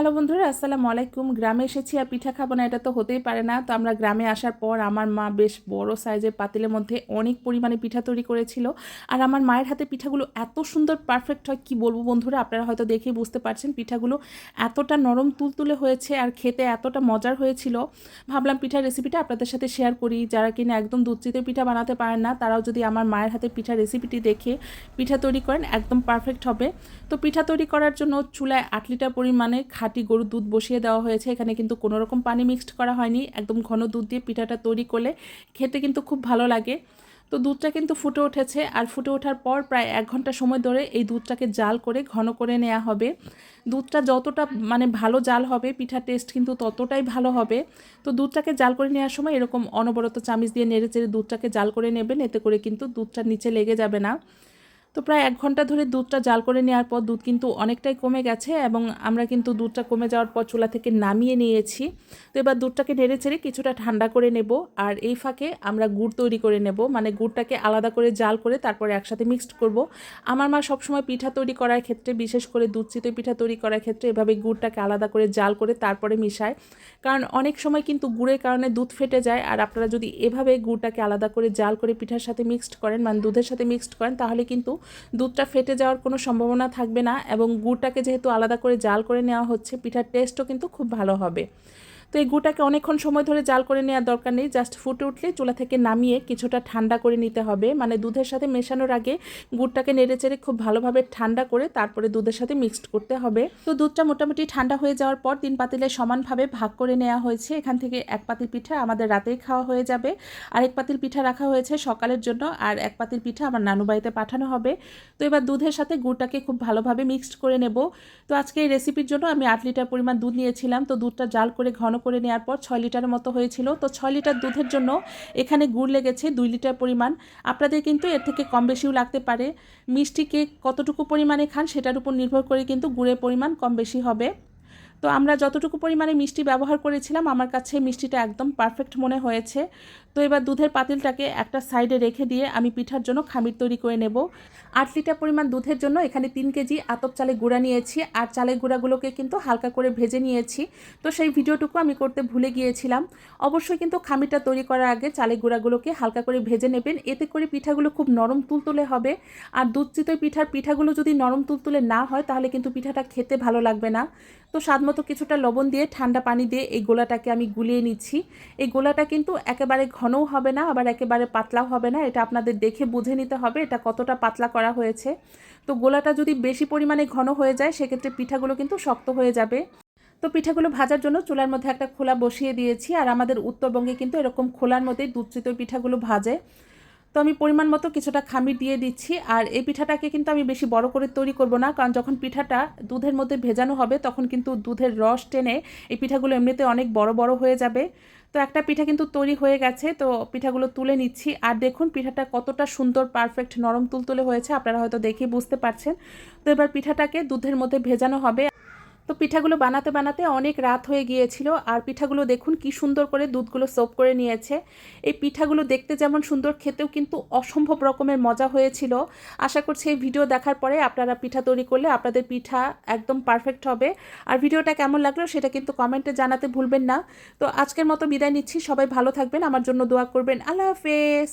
Hello বন্ধুরা, আসসালামু আলাইকুম। গ্রামে এসেছি আর পিঠা খাব না, এটা তো হতেই পারে না। তো আমরা গ্রামে আসার পর আমার মা বেশ বড় সাইজের পাতিলের মধ্যে অনেক পরিমাণে পিঠা তৈরি করেছিল। আর আমার মায়ের হাতে পিঠাগুলো এত সুন্দর পারফেক্ট হয়, কি বলব বন্ধুরা, আপনারা হয়তো দেখেই বুঝতে পারছেন পিঠাগুলো এতটা নরম, তুলতুলে হয়েছে আর খেতে এতটা মজার হয়েছিল। ভাবলাম পিঠার রেসিপিটা আপনাদের সাথে শেয়ার করি। যারা কিনা একদম দুধ চিতের পিঠা বানাতে পারেন না, তারাও যদি আমার মায়ের হাতে পিঠার রেসিপিটি দেখে পিঠা তৈরি করেন, একদম পারফেক্ট হবে। তো পিঠা তৈরি করার জন্য চুলায় আট লিটার পরিমাণে খাঁটি গরুর দুধ বসিয়ে দেওয়া হয়েছে। এখানে কিন্তু কোনো রকম পানি মিক্সড করা হয়নি। একদম ঘন দুধ দিয়ে পিঠাটা তৈরি করলে খেতে কিন্তু খুব ভালো লাগে। তো দুধটা কিন্তু ফুটে উঠেছে আর ফুটে ওঠার পর প্রায় এক ঘণ্টা সময় ধরে এই দুধটাকে জাল করে ঘন করে নেওয়া হবে। দুধটা যতটা মানে ভালো জাল হবে, পিঠার টেস্ট কিন্তু ততটাই ভালো হবে। তো দুধটাকে জাল করে নেওয়ার সময় এরকম অনবরত চামিচ দিয়ে নেড়ে চেড়ে দুধটাকে জাল করে নেবেন। এতে করে কিন্তু দুধটা নিচে লেগে যাবে না। তো প্রায় এক ঘণ্টা ধরে দুধটা জাল করে নেওয়ার পর দুধ কিন্তু অনেকটাই কমে গেছে এবং আমরা কিন্তু দুধটা কমে যাওয়ার পর চুলা থেকে নামিয়ে নিয়েছি। তো এবার দুধটাকে নেড়ে চেড়ে কিছুটা ঠান্ডা করে নেব আর এই ফাঁকে আমরা গুড় তৈরি করে নেব। মানে গুড়টাকে আলাদা করে জাল করে তারপরে একসাথে মিক্সড করব। আমার মা সবসময় পিঠা তৈরি করার ক্ষেত্রে, বিশেষ করে দুধ চিতই পিঠা তৈরি করার ক্ষেত্রে এভাবে গুড়টাকে আলাদা করে জাল করে তারপরে মিশায়। কারণ অনেক সময় কিন্তু গুড়ের কারণে দুধ ফেটে যায় আর আপনারা যদি এভাবে গুড়টাকে আলাদা করে জাল করে পিঠার সাথে মিক্সড করেন মানে দুধের সাথে মিক্সড করেন, তাহলে কিন্তু দুধটা ফেটে যাওয়ার কোনো সম্ভাবনা থাকবে না এবং গুড়টাকে যেহেতু আলাদা করে জাল করে নেওয়া হচ্ছে, পিঠার টেস্টও কিন্তু খুব ভালো হবে। তো এই গুড়টাকে অনেকক্ষণ সময় ধরে জাল করে নেওয়ার দরকার নেই জাস্ট ফুটে উঠলে চুলা থেকে নামিয়ে কিছুটা ঠান্ডা করে নিতে হবে। মানে দুধের সাথে মেশানোর আগে গুড়টাকে নেড়ে চেড়ে খুব ভালোভাবে ঠান্ডা করে তারপরে দুধের সাথে মিক্সড করতে হবে। তো দুধটা মোটামুটি ঠান্ডা হয়ে যাওয়ার পর তিন পাতিলে সমানভাবে ভাগ করে নেওয়া হয়েছে। এখান থেকে এক পাতিল পিঠা আমাদের রাতেই খাওয়া হয়ে যাবে। আর এক পাতিল পিঠা রাখা হয়েছে সকালের জন্য আর এক পাতিল পিঠা আমার নানু বাড়িতে পাঠানো হবে। তো এবার দুধের সাথে গুড়টাকে খুব ভালোভাবে মিক্সড করে নেব। তো আজকে এই রেসিপির জন্য আমি আট লিটার পরিমাণ দুধ নিয়েছিলাম। তো দুধটা জাল করে ঘন করে নেওয়ার পর ছয় লিটারের মতো হয়েছিল। তো ছয় লিটার দুধের জন্য এখানে গুড় লেগেছে দুই লিটার পরিমাণ। আপনাদের কিন্তু এর থেকে কম বেশিও লাগতে পারে। মিষ্টি কেক কতটুকু পরিমাণে খান সেটার উপর নির্ভর করে কিন্তু গুড়ের পরিমাণ কম বেশি হবে। তো আমরা যতটুকু পরিমাণে মিষ্টি ব্যবহার করেছিলাম, আমার কাছে মিষ্টিটা একদম পারফেক্ট মনে হয়েছে। তো এবার দুধের পাতিলটাকে একটা সাইডে রেখে দিয়ে আমি পিঠার জন্য খামির তৈরি করে নেব। আট লিটার পরিমাণ দুধের জন্য এখানে তিন কেজি আতপ চালে গুঁড়া নিয়েছি আর চালের গুঁড়াগুলোকে কিন্তু হালকা করে ভেজে নিয়েছি। তো সেই ভিডিওটুকু আমি করতে ভুলে গিয়েছিলাম। অবশ্যই কিন্তু খামিরটা তৈরি করার আগে চালের গুঁড়াগুলোকে হালকা করে ভেজে নেবেন। এতে করে পিঠাগুলো খুব নরম তুলতুলে হবে। আর দুধ চিতই পিঠার পিঠাগুলো যদি নরম তুলতুলে না হয়, তাহলে কিন্তু পিঠাটা খেতে ভালো লাগবে না। তো স্বাদ মতো কিছুটা লবণ দিয়ে ঠান্ডা পানি দিয়ে এই গোলাটাকে আমি গুলিয়ে নিচ্ছি। এই গোলাটা কিন্তু একেবারে ঘনও হবে না, আবার একেবারে পাতলাও হবে না। এটা আপনাদের দেখে বুঝে নিতে হবে এটা কতটা পাতলা করা হয়েছে। তো গোলাটা যদি বেশি পরিমাণে ঘন হয়ে যায়, সেক্ষেত্রে পিঠাগুলো কিন্তু শক্ত হয়ে যাবে। তো পিঠাগুলো ভাজার জন্য চুলার মধ্যে একটা খোলা বসিয়ে দিয়েছি, আর আমাদের উত্তরবঙ্গে কিন্তু এরকম খোলার মধ্যেই দুধ চিতই পিঠাগুলো ভাজে। তো আমি পরিমাণ মতো কিছুটা খামির দিয়ে দিচ্ছি। আর এই পিঠাটাকে কিন্তু আমি বেশি বড় করে তৈরি করব না, কারণ যখন পিঠাটা দুধের মধ্যে ভেজানো হবে, তখন কিন্তু দুধের রস টেনে এই পিঠাগুলো এমনিতে অনেক বড় বড় হয়ে যাবে। তো একটা পিঠা কিন্তু তৈরি হয়ে গেছে, তো পিঠাগুলো তুলে নিচ্ছি। আর দেখুন, পিঠাটা কতটা সুন্দর পারফেক্ট নরম তুলতুলে হয়েছে, আপনারা হয়তো দেখেই বুঝতে পারছেন। তো এবার পিঠাটাকে দুধের মধ্যে ভেজানো হবে। তো পিঠাগুলো বানাতে বানাতে অনেক রাত হয়ে গিয়েছিল। আর পিঠাগুলো দেখুন কি সুন্দর করে দুধগুলো সোপ করে নিয়েছে। এই পিঠাগুলো দেখতে যেমন সুন্দর, খেতেও কিন্তু অসম্ভব রকমের মজা হয়েছিল। আশা করছি এই ভিডিও দেখার পরে আপনারা পিঠা তৈরি করলে আপনাদের পিঠা একদম পারফেক্ট হবে। আর ভিডিওটা কেমন লাগল সেটা কিন্তু কমেন্টে জানাতে ভুলবেন না। তো আজকের মতো বিদায় নিচ্ছি। সবাই ভালো থাকবেন। আমার জন্য দোয়া করবেন। আল্লাহ হাফেজ।